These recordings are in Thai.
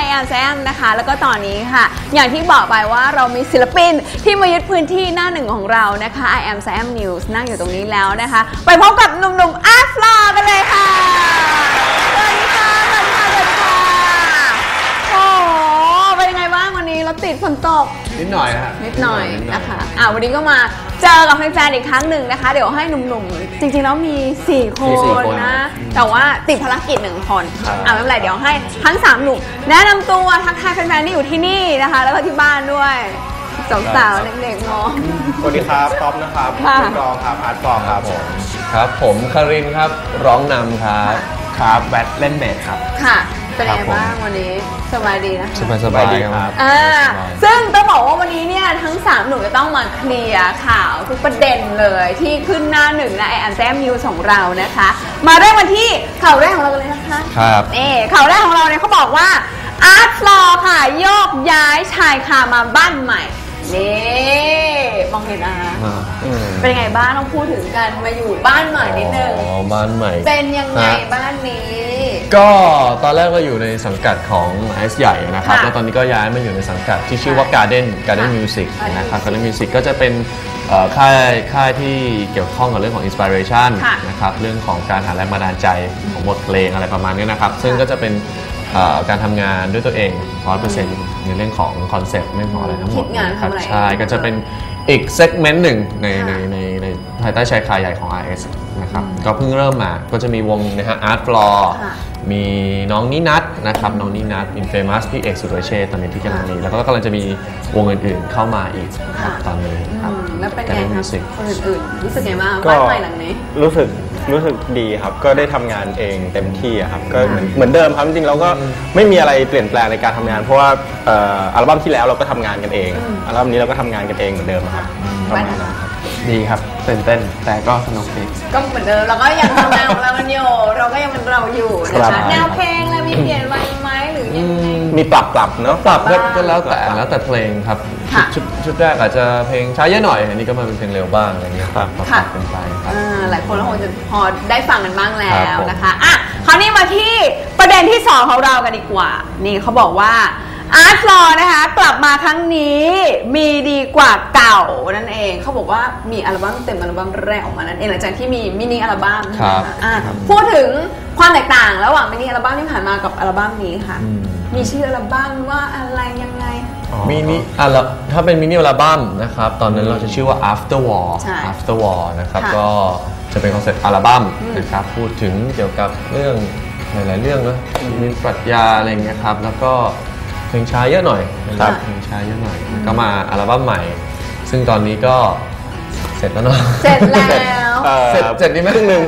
ไอแอมแซมนะคะ แล้วก็ตอนนี้ค่ะ อย่างที่บอกไปว่าเรามีศิลปินที่มายึดพื้นที่หน้าหนึ่งของเรานะคะ I am Sam News นั่งอยู่ตรงนี้แล้วนะคะ ไปพบกับหนุ่มๆอาฟลากันเลยค่ะสวัสดีค่ะสวัสดีค่ะสวัสดีค่ะโอ้เป็นยังไงบ้างวันนี้รถติดฝนตก นิดหน่อยฮะนิดหน่อยนะคะอ่าวันนี้ก็มาเจอกับแฟนๆอีกครั้งหนึ่งนะคะ เดี๋ยวให้หนุ่มๆ จริงๆแล้วมี 4คมีสี่นคนนะ แต่ว่าติดภารกิจหนึ่งคนครับอ่าไม่เป็นไรเดี๋ยวให้ทั้ง3หนุ่มแนะนำตัวทักทายแฟนๆที่อยู่ที่นี่นะคะ แล้วก็ที่บ้านด้วยสาวๆเด็กๆมองสวัสดีครับท็อปนะครับค่ะคุณกองครับอาร์ตกองครับผมครับ ผมคารินครับร้องนำครับครับแบทเล่นเบสครับค่ะ เป็นยังไงครับผมบ้างวันนี้สบายดีนะคะสบายสบายๆครับอ่าซึ่งต้องบอกว่าวันนี้เนี่ยทั้ง3หนุ่มจะต้องมาเคลียร์ข่าวทุกประเด็นเลยที่ขึ้นหน้าหนึ่งในแอนแซมนิวของเรานะคะ มาเริ่มกันที่ข่าวแรกของเรากันเลยนะคะครับนี่ข่าวแรกของเราเนี่ยเขาบอกว่าอาร์ตฟลอค่ะโยกย้ายชายคามาบ้านใหม่ นี่มองเห็นนะคะอืมเป็นยังไงบ้างต้องพูดถึงกันมาอยู่บ้านใหม่นิดนึงอ๋อบ้านใหม่ เป็นยังไงฮะบ้านนี้ ก็ตอนแรกก็อยู่ในสังกัดของไอซ์ใหญ่นะครับค่ะแล้วตอนนี้ก็ย้ายมาอยู่ในสังกัดที่ชื่อว่า Garden Garden ค่ะ Music Garden นะครับ Music Garden Music ก็จะเป็นเอ่อค่ายค่ายที่เกี่ยวข้องกับเรื่องของ Inspiration ค่ะนะครับเรื่องของการหาแรงบันดาลใจของบทเพลงอะไรประมาณนี้นะครับ ซึ่งก็จะเป็นเอ่อ การทำงานด้วยตัวเอง100%ในเรื่องของคอนเซปต์เรื่องของอะไรทั้งหมดคิดงานนะครับทำอะไรใช่ก็จะเป็นอีกเซกเมนต์หนึ่งในในในในภายใต้ชายคาใหญ่ของ RS นะครับก็เพิ่งเริ่มมาก็จะมีวงนะฮะ Art Floor ค่ะมีน้องนินัทนะครับน้องนินัทอินเฟมัสพี่เอกสุรเชษฐ์ตอนนี้ที่กำลังมีแล้วก็กำลังจะมีวงอื่นๆเข้ามาอีกครับค่ะตอนนี้ครับอืมแล้วเป็นไง Garden คะ Music คนอื่นๆรู้สึกไงบ้างก็บ้านใหม่หลังนี้รู้สึก รู้สึกดีครับ ก็ได้ทำงานเองเต็มที่อะครับ ก็เหมือนเหมือนเดิมครับจริงๆเราก็ไม่มีอะไรเปลี่ยนแปลงในการทำงาน เพราะว่าเอ่ออัลบั้มที่แล้วเราก็ทำงานกันเอง อัลบั้มนี้เราก็ทำงานกันเองเหมือนเดิมครับประมาณนั้นครับ ดีครับตื่นเต้นแต่ก็สนุกดี ก็เหมือนเดิมเราก็ยังทำงานของเรากันอยู่เราก็ยังเป็นเราอยู่นะครัคะบ แนวเพลงอะไรมีเปลี่ยนไปไหมหรือยังไง มีปรับปรับๆเนาะ ปรับก็บ้างก็แล้วแต่แล้วแต่เพลงครับค่ะชุดชุดแรกอาจจะเพลงช้าเยอะหน่อยอันนี้ก็มาเป็นเพลงเร็วบ้างอะไรเงี้ยครับปรับค่ะกันไปครับ อ่าหลายคนก็คงจะพอได้ฟังกันบ้างแล้ครับวผม นะคะอะคราวนี้มาที่ประเด็นที่ 2 ของเรากันดีกว่า นี่เขาบอกว่า อาร์ตฟลอนะคะ กลับมาครั้งนี้มีดีกว่าเก่านั่นเองเขาบอกว่ามีอัลบั้มเต็มอัลบั้มแรกออกมานั่นเองหลังจากที่มีมินิอัลบั้มครับนะะอะพูดถึงความแตกต่างระหว่างมินิอัลบั้มที่ผ่านมากับอัลบั้มนี้ค่ะอืมมีชื่ออัลบั้มว่าอะไรยังไงมินิอัลถ้าเป็นมินิอัลบั้มนะครับ ตอนนั้นเราจะชื่อว่า after war ใช่ after war นะครับค่ะก็จะเป็นคอนเซ็ปต์อัลบั้มอืมนะครับพูดถึงเกี่ยวกับเรื่องหลาย ๆ เรื่องนะมีปรัชญาอะไรอย่างเงี้ยครับแล้วก็ เพลงช้าเยอะหน่อยนะครับค่ะเพลงช้าเยอะหน่อยแล้วก็มาอัลบั้มใหม่ ซึ่งตอนนี้ก็เสร็จแล้วเนาะเสร็จแล้วเอ่อเสร็จเสร็จดีไหมครึ่งหนึ่ง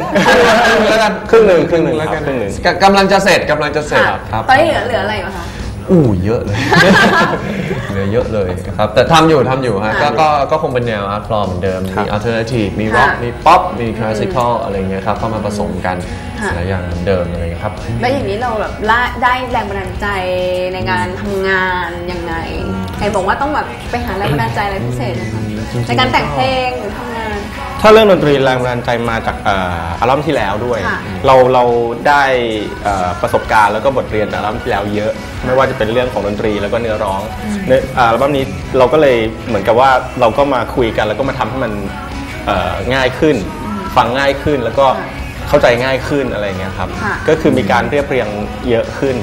แล้วกันครึ่งหนึ่งครึ่งหนึ่งแล้วครักับนครึ่งหนึ่งกกำลังจะเสร็จกำลังจะเสร็จค่ะครับตอนนี้เหลือเหลืออะไรอยู่คะ อู้เยอะเลย เหลือเยอะเลยนะครับ แต่ทำอยู่ทำอยู่ฮะก็ค่ะก็ก็คงเป็นแนวอาร์ตฟลอร์เหมือนเดิมครัมีบอัลเทอร์เนทีฟมีค่ะร็อกมีป๊อปมีคลาสสิคอลอะไรเงี้ยครับเข้ามาผสมกันค่ะ หลายอย่างเหมือนเดิมอะไรเงี้ยครับ แล้วอย่างนี้เราแบบละได้แรงบันดาลใจในการทำงานยังไงเห็นบอกว่าต้องแบบไปหาแรงบันดาลใจอะไรพิเศษนะคะจริงๆ ในการแต่งเพลงหรือทำงาน ถ้าเรื่องดนตรีแรงบันดาลใจมาจากเอ่ออัลบั้มที่แล้วด้วย ค่ะเราเราได้เอ่อประสบการณ์แล้วก็บทเรียนจากอัลบั้มที่แล้วเยอะ ไม่ว่าจะเป็นเรื่องของดนตรีแล้วก็เนื้อร้องในอัลบั้มนี้เราก็เลยเหมือนกับว่าเราก็มาคุยกัน แล้วก็มาทำให้มันเอ่อง่ายขึ้น ฟังง่ายขึ้นแล้วก็ค่ะเข้าใจง่ายขึ้นอะไรอย่างเงี้ยครับค่ะ ก็คือมีการเรียบเรียงเยอะขึ้น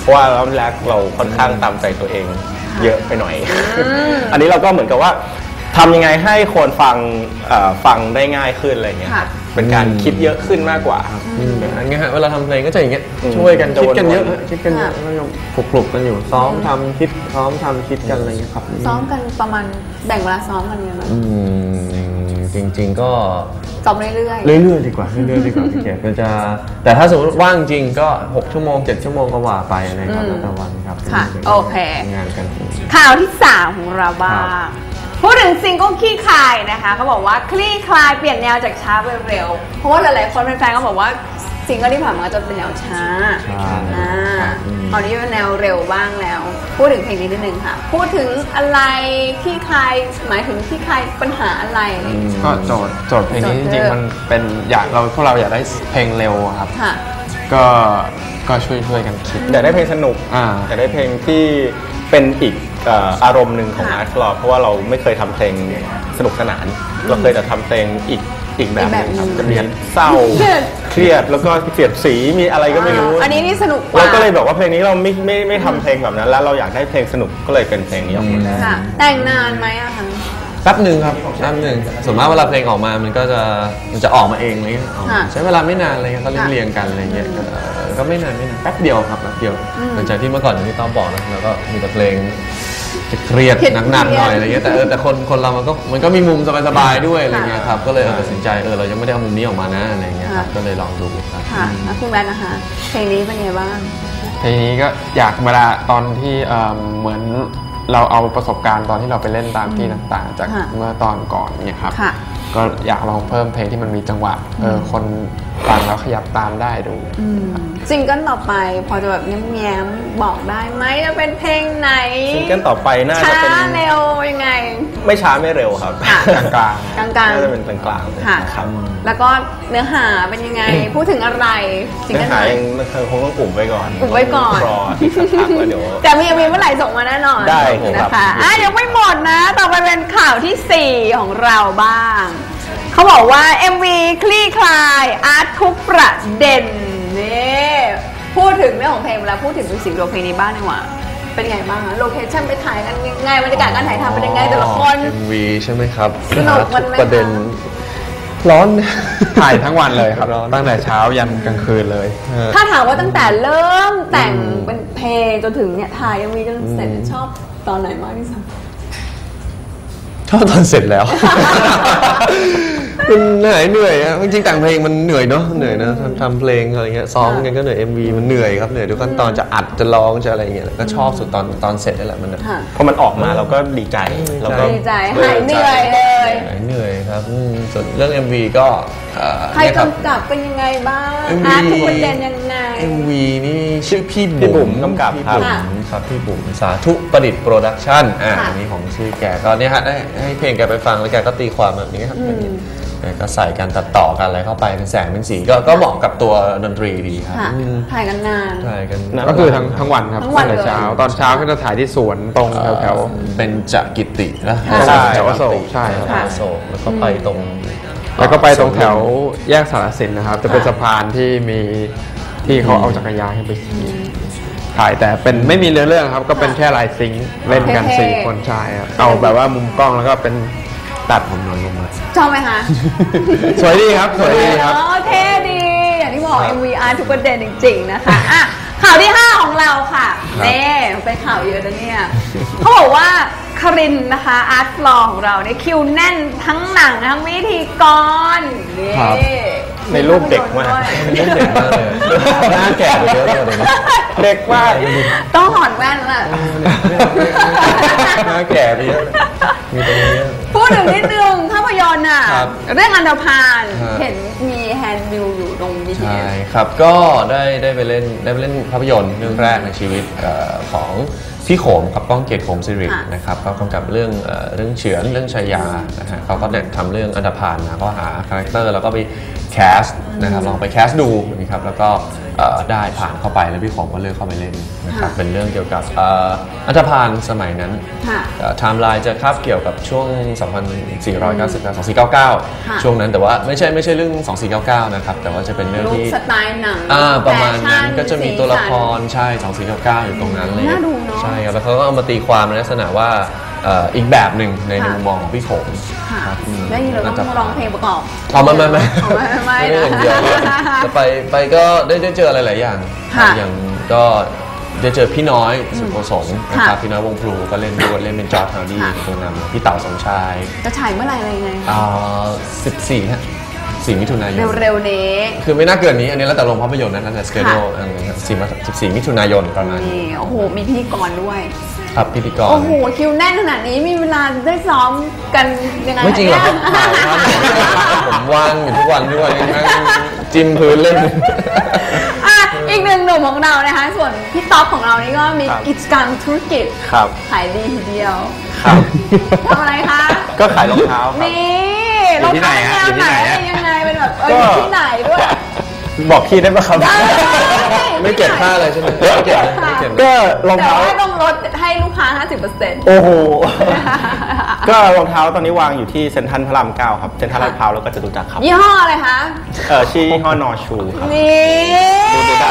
เพราะว่าอัลบั้มแรกเราค่อนข้างตามใจตัวเอง เยอะไปหน่อย อันนี้เราก็เหมือนกับว่า ทำยังไงให้คนฟังเอ่อฟังได้ง่ายขึ้นอะไรเงี้ยค่ะเป็นการคิดเยอะขึ้นมากกว่าอืมอย่างเงี้ยฮะเวลาทำเพลงก็จะอย่างเงี้ยอืมช่วยกันจะคิดกันวนๆเยอะฮะคิดกันเยอะค่ะก็ยังคลุกๆกันอยู่ซ้อมทำคิดซ้อมทำคิดกันอะไรเงี้ยครับซ้อมกันประมาณแบ่งเวลาซ้อมกันยังไงบ้างอืมจริงๆก็ ซ้อมเรื่อย เรื่อยๆดีกว่าเรื่อยๆดีกว่าพี่เกดก็จะแต่ถ้าสมมติว่างจริงก็ 6 ชั่วโมง 7 ชั่วโมงก็ว่าไปนะครับอืมแล้วแต่วันครับค่ะโอเคงานกัน ๆข่าวที่3ของเราบ้าครังบ พูดถึงซิงเกิลขี้คายนะคะเขาบอกว่าคลี่คลายเปลี่ยนแนวจากช้าไปเร็ว เพราะว่าหลายๆคนแฟนๆก็บอกว่าซิงเกิลที่ผ่านมาจะเป็นแนวช้าใช่อ่าครับอืมตอนนี้เป็นแนวเร็วบ้างแล้ว พูดถึงเพลงนี้นิดนึงค่ะ พูดถึงอะไรที่คลายหมายถึงที่คลายปัญหาอะไรอะไรอย่างเงี้ย ก็โจทย์โจทย์เพลงนี้โจจทย์ริงๆมันเป็นอยากเราพวกเราอยากได้เพลงเร็วอะครับ ค่ะ ก็ ก็ช่วยช่วยๆกันคิด อยากได้เพลงสนุกอ่า อยากได้เพลงที่เป็นอีกเอ่ออารมณ์หนึ่งของค่ะอาร์ตฟลอเพราะว่าเราไม่เคยทำเพลงสนุกสนาน เราเคยแต่ทำเพลงอีกอีกแบบหนึงครับอีกแบบหนึ่งจะมีเศร้าเครียด เครียดแล้วก็เสียดสีมีอะไรก็ไม่รู้ อันนี้นี่สนุกกเราว่าก็เลยบอกว่าเพลงนี้เราไม่ไม่ไม่ทำเพลงแบบนั้น แล้วเราอยากได้เพลงสนุกก็เลยเป็นเพลงนี้ออกมา ค่ะแต่งนานไหมอะคะ แป๊บหนึ่งครับแป๊บหนึ่งส่วนมากเวลาเพลงออกมามันก็จะมันจะออกมาเองอะไรเงี้ยออกมาค่ะใช้เวลาไม่นานอะไรเงี้ยเขาค่ะเรียงๆกันอะไรเงี้ยก็เอ่อก็ไม่นานไม่นานแป๊บเดียวครับแป๊บเดียวหลังจากที่เมื่อก่อนอย่างที่ต้อมบอกนะแล้วก็มีแต่เพลงเครียดเครียดหนักๆหน่อยอะไรเงี้ยแต่เออแต่คนคนเรามันก็มันก็มีมุมสบายๆด้วยอะไรเงี้ยครับก็เลยเออตัดสินใจเออเรายังไม่ได้เอามุมนี้ออกมานะอะไรเงี้ยครับค่ะก็เลยลองดูครับค่ะแล้วคุณแบทนะคะเพลงนี้เป็นไงบ้างทีนี้ก็อยากเวลาตอนที่เอิ่มเหมือน เราเอาประสบการณ์ตอนที่เราไปเล่นตามที่ต่างๆ จากค่ะเมื่อตอนก่อนเนี่ยครับค่ะก็อยากลองเพิ่มเพลงที่มันมีจังหวะเออคนฟังแล้วขยับตามได้ดูซิงเกิลต่อไปพอจะแบบแง้มๆบอกได้ไหมจะเป็นเพลงไหนซิงเกิลต่อไปน่าช้าจะเป็นเร็วยังไง ไม่ช้าไม่เร็วครับค่ะกลางกลางๆกลางน่าจะเป็นกลางๆค่ะนะครับแล้วก็เนื้อหาเป็นยังไงพูดถึงอะไรซิงเนื้เกิอลหาไหนยังคงต้องอุ่มไว้ก่อนอุบไว้ก่อนรออีกสักพักแล้วเดี๋ยวแต่มีมีเมื่อไหร่ส่งมาแน่นอนได้ครับนะคะอะยังไม่หมดนะ ต่อไปเป็นข่าวทีสี่4 ของเราบ้าง เขาบอกว่า MV คลี่คลายอาร์ตทุกประเด็นนี่พูดถึงเรื่องของเพลงแล้วพูดถึงมิวสิกวิดีโอเพลงนี้บ้างดีกว่า เป็นไงบ้างโลเคชั่นไปถ่ายกันยังไงบรรยากาศการถ่ายทำเป็นยังไงแต่ละคน MV ใช่ไหมครับสนุกมันไหมทุประเด็นคะร้อน ถ่ายทั้งวันเลยครับ ร้อน ตั้งแต่เช้ายันกลางคืนเลยถ้าถามว่าตั้งแต่เริ่มแต่งเป็นเพลงจนถึงเนี่ยถ่ายยังมีจนเสร็จชอบตอนไหนมากที่สุด ชอบตอนเสร็จแล้ว มันเหนื่อยเหนื่อยอะจริงๆแต่งเพลงมันเหนื่อยเนาะเหนื่อยนะทำทำเพลงอะไรเงี้ยซ้อมกันก็เหนื่อย MV มันเหนื่อยครับเหนื่อยทุกขั้นตอนจะอัดจะร้องจะอะไรเงี้ยก็ชอบสุดตอนตอนเสร็จนี่แหละมันแบบค่ะพอมันออกมาเราก็ดีใจเราก็ดีใจหายเหนื่อยเลยหายเหนื่อยครับอืมส่วนเรื่อง MV ก็เอ่อใครเนี่ยครับ กำกับเป็นยังไงบ้าง MV อาร์ตทุกประเด็นยังไง MV นี่ชื่อพี่พี่บุ๋บุ๋มมกำกับพี่ครับ บุ๋มครับพี่บุ๋มสาธุประดิษฐ์โปรดักชั่นอ่าค่ะ อันนี้ของชื่อแกก็เนี่ยฮะได้ให้เพลงแกไปฟังแล้วแกก็ตีความแบบนี้ครับแบบนี้แกก็ใส่การตัดต่อกันอะไรเข้าไปเป็นแสงเป็นสีก็ก็เหมาะกับตัวดนตรีดีครับค่ะอืมถ่ายกันนานถ่ายกันนะก็คือทั้งทั้งวันครับทั้งวันตั้งแต่เช้าเลยตอนเช้าก็จะถ่ายที่สวนตรงแถวแถว เป็นจกิตินะค่ะใช่แถวอโศกใช่ครับ แถวอโศกแล้วก็ไปตรง ๆแล้วก็ไปตรงแถวแยกสารสินนะครับ จะเป็นสะพานที่มีที่เขาเอาจักรยานให้ไปขี่ถ่ายแต่เป็นไม่มีเรื่องเรื่องครับ ก็เป็นแค่ลายซิงค์เล่นกันเท่ๆสี่คนใช่ครับเอาแบบว่ามุมกล้องแล้วก็เป็น ตัดผมน้อยลงมาชอบไหมคะ สวยดีครับ สวยดีครับเออเท่ดี อย่างที่บอก MV อาร์ตทุกประเด็นจริง ๆ นะคะอะข่าวที่ 5 ของเราค่ะเน่เป็นข่าวเยอะนะเนี่ยเขาบอกว่าคารินนะคะอาร์ตฟลอของเราเนี่ยคิวแน่นทั้งหนังทั้งวิธีกรนี่ครับ ในรูปเด็กมากเล่นเด็กมากเลยหน้าแก่ไปเยอะเลยเดี๋ยวนี้เด็กมากต้องถอดแว่นแล้วล่ะหน้าแก่ไปเยอะมีตรงนี้พูดถึงนิดนึงภาพยนตร์อะครับเรื่องอันดพานฮะเห็นมีแฮนด์วิวอยู่ตรง BTS ใช่ครับก็ได้ได้ไปเล่นได้ไปเล่นภาพยนตร์เรื่องแรกในชีวิตเอ่อของ พี่โขมครับก้องเกียรติโขมสิริค่ะนะครับเขากำกับเรื่องเอ่อเรื่องเฉือนเรื่องชายานะฮะเขาก็เนี่ยทำเรื่องอันดพานมาก็หาคาแรคเตอร์แล้วก็ไปแคสต์นะครับลองไปแคสต์ดูนะครับแล้วก็เอ่อ ได้ผ่านเข้าไปแล้วพี่โขมก็เลือกเข้าไปเล่นนะครับเป็นเรื่องเกี่ยวกับเอ่ออันดพานสมัยนั้นค่ะไทม์ไลน์จะคาบเกี่ยวกับช่วง 2499 2499 ช่วงนั้นแต่ว่าไม่ใช่ไม่ใช่เรื่อง 2499 นะครับ แต่ว่าจะเป็นเรื่องรูปที่สไตล์หนังอ่าประมาณนั้นแฟชั่ก็จะมีตัวละคสีสันรใช่ 2499 อยู่ตรงนั้นเลยน่าดูเนอะใช่ครับแล้วเขาก็เอามาตีความในลักษณะว่าเอ่ออีกแบบหนึ่งในค่ะมุมมองของพี่โขม ค่ะครับอืมแล้วนี่เราต้องร้องเพลงประกอบเอาไม่ไม่ไม่เอาไม่ไม่ได้อย่างเดียวนะแต่ไปไปก็ได้ได้เจออะไรหลายอย่างค่ะอย่างก็ได้เจอพี่น้อยสุโขสงฆ์นะคค่ะรับพี่น้อยวงพลูก็เล่นด้วยเล่นเป็นจอร์จฮาวดี้ค่ะตัวนำพี่เต๋าสมชายจะฉายเมื่อไหร่อะไรยังไง อ่า14ฮะ 4 มิถุนายน เร็วๆนี้ คือไม่น่าเกินนี้ อันนี้แล้วแต่โรงภาพยนตร์นะแล้วแต่สเกจโดค่ะอันนี้ครับ14 14มิถุนายนประมาณนี้นี่โอ้โห มีพิธีกรด้วย ครับพิธีกร โอ้โห คิวแน่นขนาดนี้มีเวลาได้ซ้อมกันยังไงไม่จริงหรอกครับเนี่ยถ่ายครับผมว่างอยู่ทุกวันด้วยนั่งจิ้มพื้นเล่นอะอีกหนึ่งหนุ่มของเรานะคะ ส่วนพี่ต๊อกของเรานี่ก็มีครับกิจการธุรกิจครับขายดีทีเดียวครับทำอะไรคะ ก็ขายรองเท้าครับนี่อยู่ที่ไหนฮะรองเท้าอยู่ที่ไหนฮะแวยังไงเป็น แบบเออก็อยู่ที่ไหนด้วย บอกพี่ได้ปะครับ ไม่เก็บค่าเลยใช่ไหมไม่เก็บนะไม่เก็บนะก็รองแต่เท้า ว่าต้องลดให้ลูกค้า 50%โอ้โห ก็รองเท้าตอนนี้วางอยู่ที่เซ็นทรัลพระรามเก้าครับ เซ็นทรัลลาดพร้าวแล้วก็จตุจักรครับ ยี่ห้ออะไรคะ เออชื่อยี่ห้อนอชูครับ นี่ดูดูได้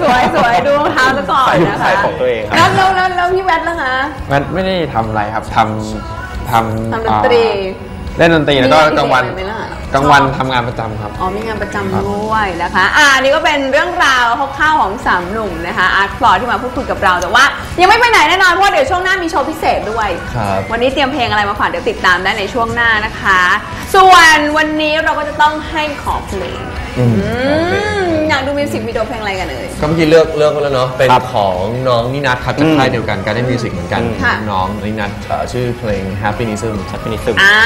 สวยสวยดูรองเท้าซะก่อนนะคะใส่ของตัวเองครับ แล้วแล้วแล้วแล้วพี่แวดล่ะคะ มันไม่ได้ทำอะไรครับทำทำทำดนตรี อ่า เล่นดนตรีแล้วก็มีงานกลางวันพิเศษอะไรไหมล่ะกลางวันชอบ ทำงานประจำครับ อ๋อมีงานประจำด้วยนะคะ อ่านี่ก็เป็นเรื่องราวคร่าวๆของสามหนุ่มนะคะอาร์ตฟลอร์ที่มาพูดคุยกับเราแต่ว่า ยังไม่ไปไหนแน่นอนเพราะว่าเดี๋ยวช่วงหน้ามีโชว์พิเศษด้วย ครับ วันนี้เตรียมเพลงอะไรมาฝากเดี๋ยวติดตามได้ในช่วงหน้านะคะ ส่วนวันนี้เราก็จะต้องให้ขอเพลงอืม อืม อยากดูมิวสิกวิดีโอเพลงอะไรกันเอ่ย ก็เมื่อกี้เลือกเลือกมาแล้วเนาะเป็นครับของน้องนินัทครับจากอืมค่ายเดียวกันการได้มิวสิกเหมือนกันค่ะ น้องนินัทเอ่อชื่อเพลง Happynism ชัดพินิซึม อ่า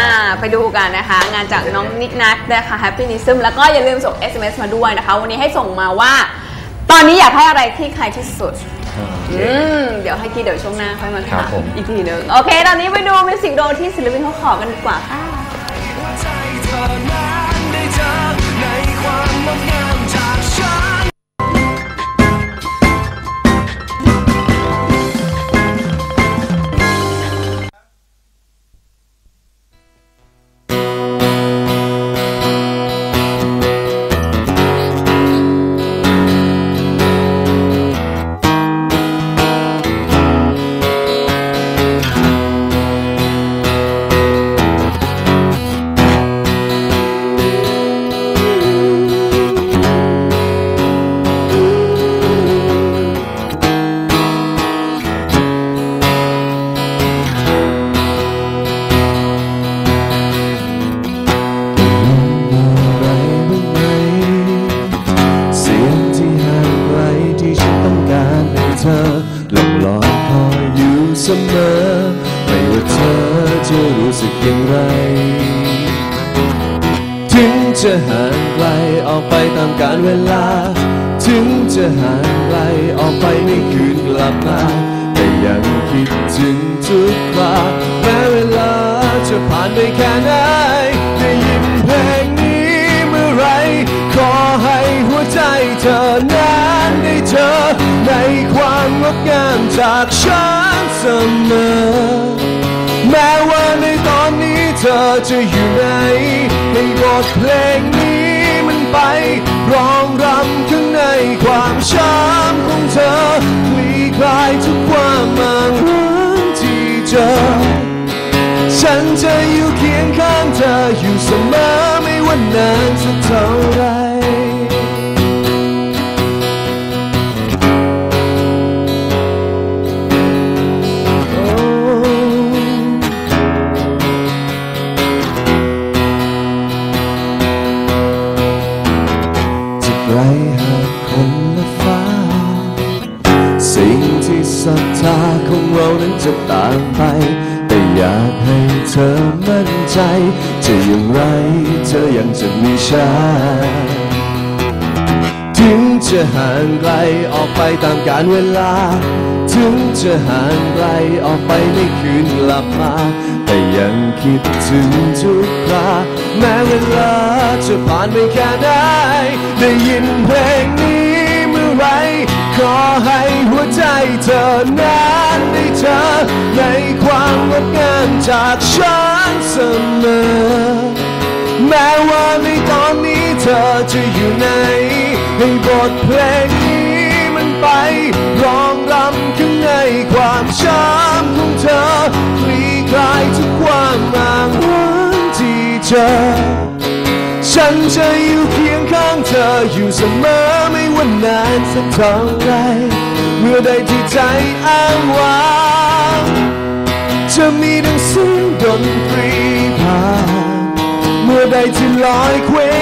ไปดูกันนะคะ งานจากน้องนิกนัทนะคะ Happynism แล้วก็อย่าลืมส่ง SMS มาด้วยนะคะ วันนี้ให้ส่งมาว่า ตอนนี้อยากให้อะไรที่ใครที่สุด อืม เดี๋ยวให้กีเดี๋ยวช่วงหน้าค่อยมาครัถาบมผม อีกทีหนึง โอเค ตอนนี้ไปดูมิวสิกวิดีโอที่ศิลปินเขาขอกันดีกว่าค่ะใจเธอนั้นได้เจอในความงดงาม คอยอยู่เสมอ ไม่ว่าเธอจะรู้สึกอย่างไร ถึงจะห่างไกลออกไปตามกาลเวลา ถึงจะห่างไกลออกไปไม่คืนกลับมา แต่ยังคิดถึงทุกคราแม้เวลาจะผ่านไปแค่ไหนได้ยินเพลงนี้เมื่อไร ขอให้หัวใจเธอนั้นได้เจอ จากฉันเสมอ แม้ว่าในตอนนี้เธอจะอยู่ไหนให้บทเพลงนี้มันไปร้องรำข้างในความช้ำของเธอคลี่คลายทุกความมางร้นที่เจอ ฉันจะอยู่เคียงข้างเธออยู่เสมอไม่ว่านานสักเท่าไหร จะไกลหากคนละฟ้า สิ่งที่ศรัทธาของเรานั้นจะต่างไป แต่อยากให้เธอมั่นใจ จะอย่างไรเธอยังจะมีฉัน จะห่างไกลออกไปตามกาลเวลา ถึงจะห่างไกลออกไปไม่คืนกลับมา แต่ยังคิดถึงทุกคราแม้เวลาจะผ่านไปแค่ไหนได้ยินเพลงนี้เมื่อไหรขอให้หัวใจเธอนั้นได้เจอในความงดงามจากฉันเสมอ แม้ว่าในตอนนี้ ธอจะอยู่ไหนให้บทเพลงนี้มันไปร้องรำข้างในความช้ำของเธอคลี่คลายทุกความมางวันที่เจอฉันจะอยู่เคียงข้างเธออยู่เสมอไม่ว่านานสักเท่าไรเมื่อใดที่ใจอ้างว้างจะมีดังเสียงดนตรีผ่านเมื่อใดที่ลอยเคว้ง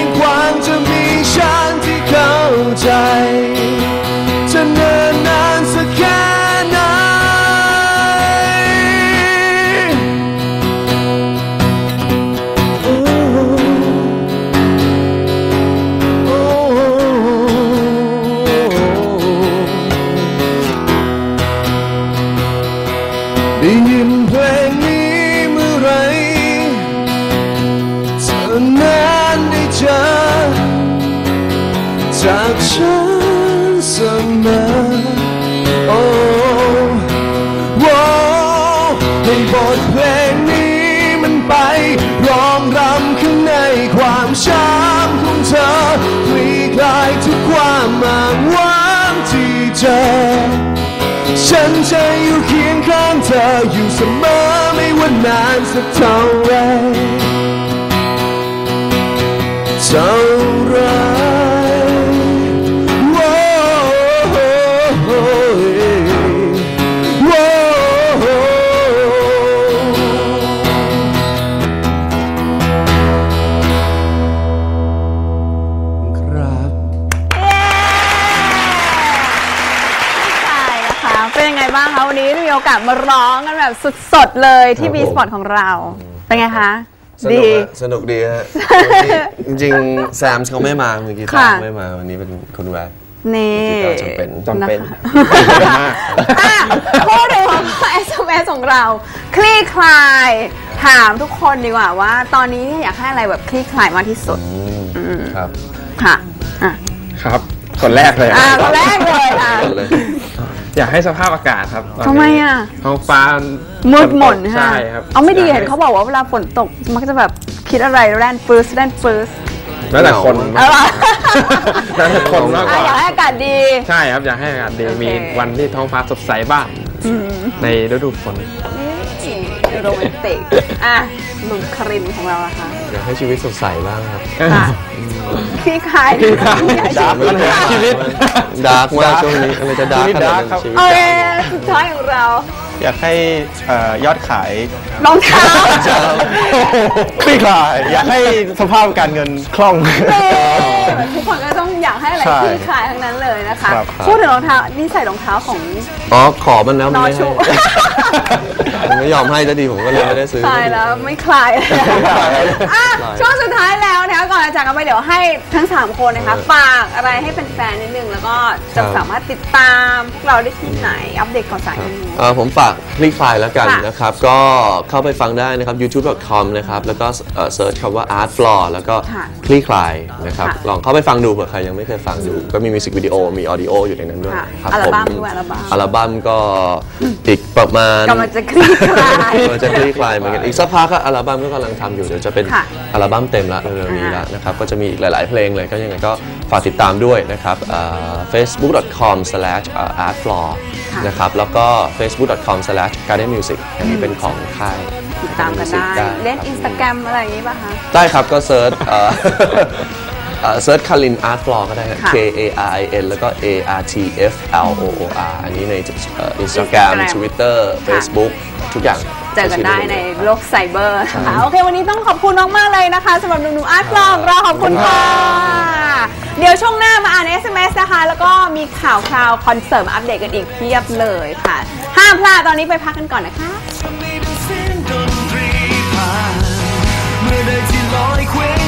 จอใจฉันเสมอโอ้โว้ให้บทเพลงนี้มันไปร้องรำข้างในความช้ำของเธอคลี่คลายทุกความอ้างว้างที่เจอ ฉันจะอยู่เคียงข้างเธออยู่เสมอไม่ว่านานสักเท่าไร มีโอกาสมาร้องกันแบบสดๆเลยที่ครับบีผมสปอร์ตของเรา เป็นไงคะ สนุดี กฮะสนุกดีฮะ จริงๆแซมเขาไม่มาเมื่อกี้ค่ะตาไม่มาวันนี้เป็นคุณแวดนี่ ที่ก็จำเป็น จำเป็นอะพูดถึงของ SMS ของเรา คลี่คลาย ถามทุกคนดีกว่าว่า ตอนนี้เนี่ยอยากให้อะไรแบบคลี่คลายมากที่สุดอืมครับ ค่ะ อะ ครับ คนแรกเลยอะคนแรกเลยอะ เลย อยากให้สภาพอากาศครับตนนี้ทำไมอะ ท้องฟ้ามืดหม่นใช่ฮะครับเอาไม่ดียกเห็นเขาบอกว่าเวลาฝนตกมักจะแบบคิดอะไรแล่นปืสแล่นปืสแล้วแต่คนเออแล้วแต่คนมากกอะว่าอยากให้อากาศดี ใช่ครับอยากให้อากาศดีโอเค มีวันที่ท้องฟ้าสดใสบ้างในฤดูฝนนี่โรแมนติกอะหนุ่มครินของเราอะค่ะอยากให้ชีวิตสดใสบ้างครับ ค่ะ คลี่คลายคลี่คลายอยากดาร์กคลี่คลายชีวิตดาร์กมากช่วงนี้อะไรจะดาร์กขนาดนั้นครับชีวิตโอเคสุดท้ายของเรา อยากให้เอ่อยอดขายรองเท้าคลี่คลาย อยากให้สภาพการเงินคล่องทุกคนก็ต้องอยากให้อะไรใช่คลี่คลายทั้งนั้นเลยนะคะครับพูดถึงรองเท้านี่ใส่รองเท้าของอ๋อขอมันแล้วมันนอไม่ชูให้ มันไม่ยอมให้จะดีผมก็เลยไม่ได้ซื้อ ตายแล้วไม่คลายเลยอะช่วงสุดท้ายแล้วนะคะก่อนจะจากกันไปเดี๋ยวให้ทั้ง 3 คนนะคะฝากอะไรให้เป็นแฟนๆนิดนึง แล้วก็จะสามารถติดตามพวกเราได้ที่ไหน อัปเดตข่าวสารยังไง เอ่อผมฝากคลิกไฟล์แล้วกันค่ะนะครับ ก็เข้าไปฟังได้นะครับ youtube.com นะครับ แล้วก็เซิร์ชคำว่า art floor แล้วก็ค่ะคลี่คลายนะครับ ค่ะ ลองเข้าไปฟังดูเผื่อใครยังไม่เคยฟังดู ก็มีมิวสิกวิดีโอ มีออดิโออยู่ในนั้นด้วยค่ะครับอัลบั้มผมด้วยอัลบั้ม อัลบั้มก็อีกประมาณ กำลังจะคลี่คลายกำลังจะคลี่คลายเหมือนกันอีกสักพักก็อัลบั้มก็กำลังทำอยู่เดี๋ยวจะเป็นค่ะอัลบั้มเต็มละเร็วๆนี้แล้วนะครับก็จะมีอีกหลายๆเพลงเลยก็ยังไงก็ฝากติดตามด้วยนะครับเอ่อ facebook.com/artfloor ค่ะนะครับแล้วก็ facebook.com/gardenmusic อันนี้เป็นของค่ายติดตามกันได้เล่นอินสตาแกรมอะไรอย่างนี้ป่ะคะ ได้ครับก็เซิร์ช เอ่อเอ่อเซิร์ชคารินอาร์ตฟลอร์ก็ได้ครับค่ะ K A R I N แล้วก็ A R T F L O O R อันนี้ในอินสตาแกรม Instagram Twitter Facebook ทุกอย่างเจอกันได้ในโลกไซเบอร์นะคะโอเค วันนี้ต้องขอบคุณมาก ๆ เลยนะคะสำหรับหนุ่มๆอาร์ตลองเราขอบคุณค่ะ เดี๋ยวช่วงหน้ามาอ่าน SMS นะคะ แล้วก็มีข่าวคราวคอนเสิร์ตมาอัปเดตกันอีกเพียบเลยค่ะ ห้ามพลาดตอนนี้ไปพักกันก่อนนะคะเมื่อใดที่ลอยเคว้ง